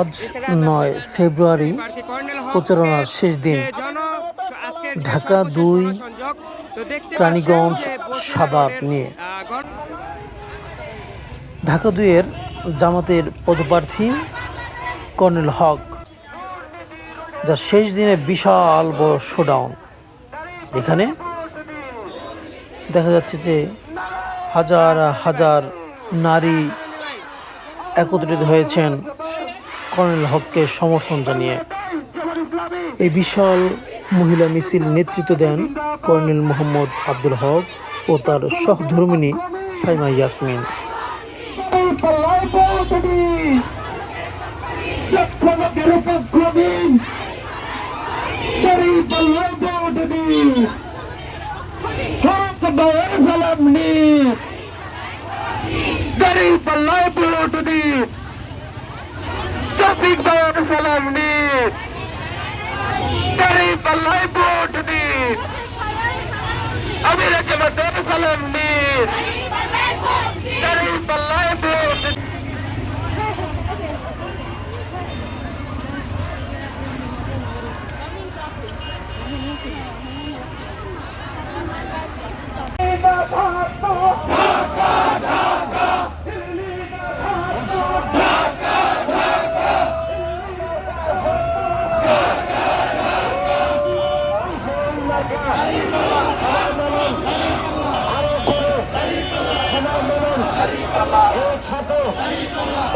আজ নয় ফেব্রুয়ারি প্রচারণার শেষ দিন। ঢাকা দুই, রানীগঞ্জ, সাভার নিয়ে। ঢাকা দুইয়ের জামাতের পদপ্রার্থী কর্নেল হক যা শেষ দিনে বিশাল বড় শোডাউন। এখানে দেখা যাচ্ছে যে হাজার হাজার নারী একত্রিত হয়েছেন। কর্নেল হককে সমর্থন জানিয়ে এই বিশাল মহিলা মিছিল নেতৃত্ব দেন কর্নেল মোহাম্মদ আব্দুল হক ও তার সহধর্মিনী সাইমা ইয়াসমিন। গরিব به سلمي گهڻي پلائي بوٽ دي امير جي بدلي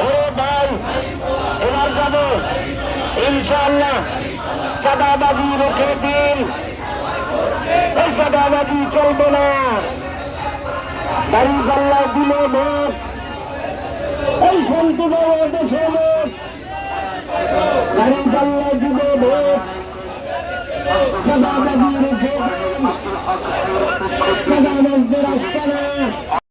ওরে ভাই এবার ইনশাআল্লাহ সাদাবাজি রেখে দিন এই সাদাবাজি চলবে না দাড়ি পাল্লা দিল ভোট এই শান্তি বড় দেশে ভোট দাড়ি পাল্লা দিল ভোট সাদাবাজি রেখে দিন সাদাবাজদের আসতে না